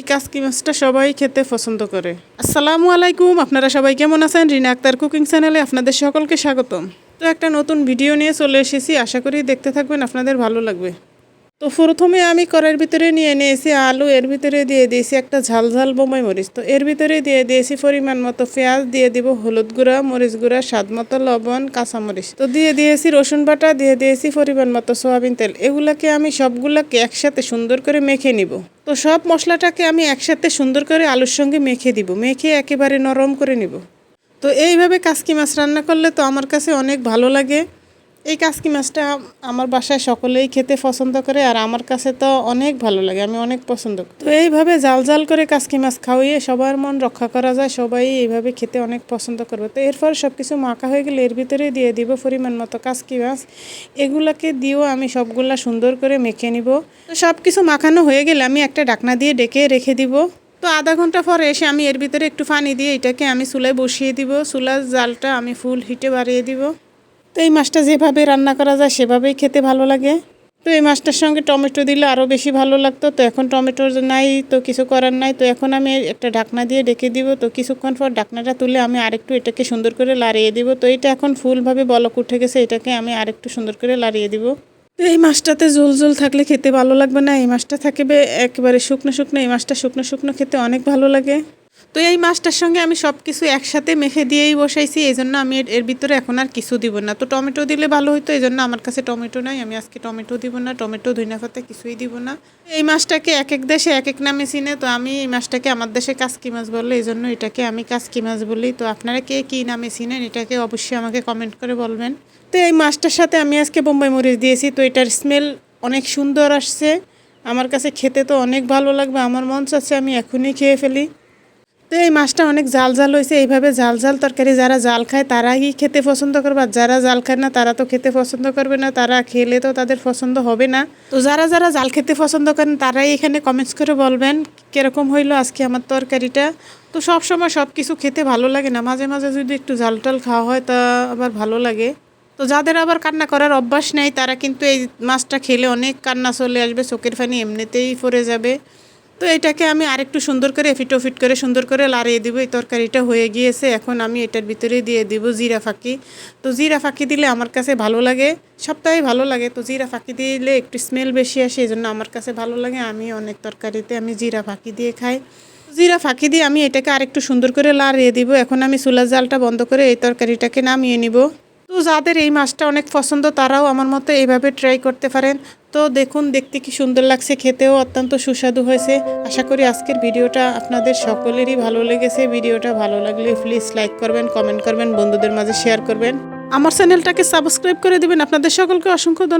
এই কাসকি মাছটা সবাই খেতে পছন্দ করে? আসসালামু আলাইকুম, আপনারা সবাই কেমন আছেন? রিনা আক্তার কুকিং চ্যানেলে আপনাদের সকলকে স্বাগতম। তো একটা নতুন ভিডিও নিয়ে চলে এসেছি, আশা করি দেখতে থাকবেন, আপনাদের ভালো লাগবে। তো প্রথমে আমি কড়াইয়ের ভিতরে নিয়ে নিয়েছি আলু, এর ভিতরে দিয়ে দিয়েছি একটা ঝাল ঝাল বোমাই মরিচ। তো এর ভিতরে দিয়ে দিয়েছি পরিমাণ মতো পেঁয়াজ, দিয়ে দিব হলুদ গুঁড়া, মরিচ গুঁড়া, স্বাদ মতো লবণ কাঁচামরিচ তো দিয়ে দিয়েছি রসুন বাটা, দিয়ে দিয়েছি পরিমাণ মতো সয়াবিন তেল। এগুলাকে আমি সবগুলাকে একসাথে সুন্দর করে মেখে নিব। তো সব মশলাটাকে আমি একসাথে সুন্দর করে আলুর সঙ্গে মেখে দিব, মেখে একেবারে নরম করে নিব। তো এইভাবে কাসকি মাছ রান্না করলে তো আমার কাছে অনেক ভালো লাগে। এই কাসকি মাছটা আমার বাসায় সকলেই খেতে পছন্দ করে আর আমার কাছে তো অনেক ভালো লাগে, আমি অনেক পছন্দ করি। তো এইভাবে জাল জাল করে কাসকি মাছ খাওয়িয়ে সবার মন রক্ষা করা যায়, সবাই এইভাবে খেতে অনেক পছন্দ করবে। তো এরপর সব কিছু মাখা হয়ে গেলে এর ভিতরে দিয়ে দিব পরিমাণ মতো কাসকি মাছ। এগুলাকে দিয়েও আমি সবগুলা সুন্দর করে মেখে নিব। তো সব কিছু মাখানো হয়ে গেলে আমি একটা ডাকনা দিয়ে ডেকে রেখে দিব। তো আধা ঘণ্টা পরে এসে আমি এর ভিতরে একটু পানি দিয়ে এটাকে আমি চুলায় বসিয়ে দিব। চুলার জালটা আমি ফুল হিটে বাড়িয়ে দিব। তো এই মাছটা যেভাবে রান্না করা যায় সেভাবেই খেতে ভালো লাগে। তো এই মাছটার সঙ্গে টমেটো দিলে আরও বেশি ভালো লাগতো। তো এখন টমেটো নাই, তো কিছু করার নাই। তো এখন আমি একটা ঢাকনা দিয়ে ডেকে দিব। তো কিছুক্ষণ পর ঢাকনাটা তুলে আমি আরেকটু এটাকে সুন্দর করে লাড়িয়ে দিব। তো এটা এখন ফুলভাবে বলক উঠে গেছে, এটাকে আমি আরেকটু সুন্দর করে লাড়িয়ে দিব। তো এই মাছটাতে ঝোল ঝোল থাকলে খেতে ভালো লাগবে না। এই মাছটা থাকবে একেবারে শুকনো শুকনো, এই মাছটা শুকনো শুকনো খেতে অনেক ভালো লাগে। তো এই মাছটার সঙ্গে আমি সব কিছু একসাথে মেখে দিয়েই বসাইছি, এই জন্য আমি এর- ভিতরে এখন আর কিছু দিব না। তো টমেটো দিলে ভালো হতো এই জন্য আমার কাছে টমেটো নাই, আমি আজকে টমেটো দিব না, টমেটো ধইনা পাতা কিছুই দিব না। এই মাছটাকে এক এক দেশে এক এক নামে চিনে, তো আমি এই মাছটাকে আমার দেশে কাসকি মাছ বলে, এই জন্য এটাকে আমি কাসকি মাছ বলি। তো আপনারা কে কী নামে চিনেন, এটাকে অবশ্যই আমাকে কমেন্ট করে বলবেন। তো এই মাছটার সাথে আমি আজকে বোম্বাই মরিচ দিয়েছি, তো এটার স্মেল অনেক সুন্দর আসছে। আমার কাছে খেতে তো অনেক ভালো লাগবে, আমার মন চাচ্ছে আমি এখনই খেয়ে ফেলি। তো এই মাছটা অনেক জাল জাল হয়েছে। এইভাবে জাল জাল তরকারি যারা জাল খায় তারাই খেতে পছন্দ করবে। আর যারা জাল খায় না, তারা তো খেতে পছন্দ করবে না। তারা খেলে তো তাদের পছন্দ হবে না। তো যারা যারা জাল খেতে পছন্দ করেন, তারাই এখানে কমেন্টস করে বলবেন কীরকম হইল আজকে আমার তরকারিটা। তো সব সময় সব কিছু খেতে ভালো লাগে না। মাঝে মাঝে যদি একটু জাল টাল খাওয়া হয়, তা আবার ভালো লাগে। তো যাদের আবার কান্না করার অভ্যাস নেই, তারা কিন্তু এই মাছটা খেলে অনেক কান্না চলে আসবে, চোখের ফানি এমনিতেই পড়ে যাবে। তো এটাকে আমি আরেকটু সুন্দর করে ফিটো ফিট করে সুন্দর করে লাড়িয়ে দিব। এই তরকারিটা হয়ে গিয়েছে, এখন আমি এটার ভিতরে দিয়ে দিব জিরা ফাঁকি। তো জিরা ফাঁকি দিলে আমার কাছে ভালো লাগে সপ্তাহে ভালো লাগে। তো জিরা ফাঁকি দিলে একটু স্মেল বেশি আসে এই জন্য আমার কাছে ভালো লাগে। আমি অনেক তরকারিতে আমি জিরা ফাঁকি দিয়ে খাই। জিরা ফাঁকি দিয়ে আমি এটাকে আরেকটু সুন্দর করে লাড়িয়ে দিব। এখন আমি চুলার জালটা বন্ধ করে এই তরকারিটাকে নামিয়ে নিব। যাদের এই মাছটা অনেক পছন্দ, তারাও আমার মতো এইভাবে ট্রাই করতে পারেন। তো দেখুন, দেখতে কি সুন্দর লাগছে, খেতেও অত্যন্ত সুস্বাদু হয়েছে। আশা করি আজকের ভিডিওটা আপনাদের সকলেরই ভালো লেগেছে। ভিডিওটা ভালো লাগলে প্লিজ লাইক করবেন কমেন্ট করবেন, বন্ধুদের মাঝে শেয়ার করবেন। আমার চ্যানেলটাকে সাবস্ক্রাইব করে দেবেন। আপনাদের সকলকে অসংখ্য ধন্যবাদ।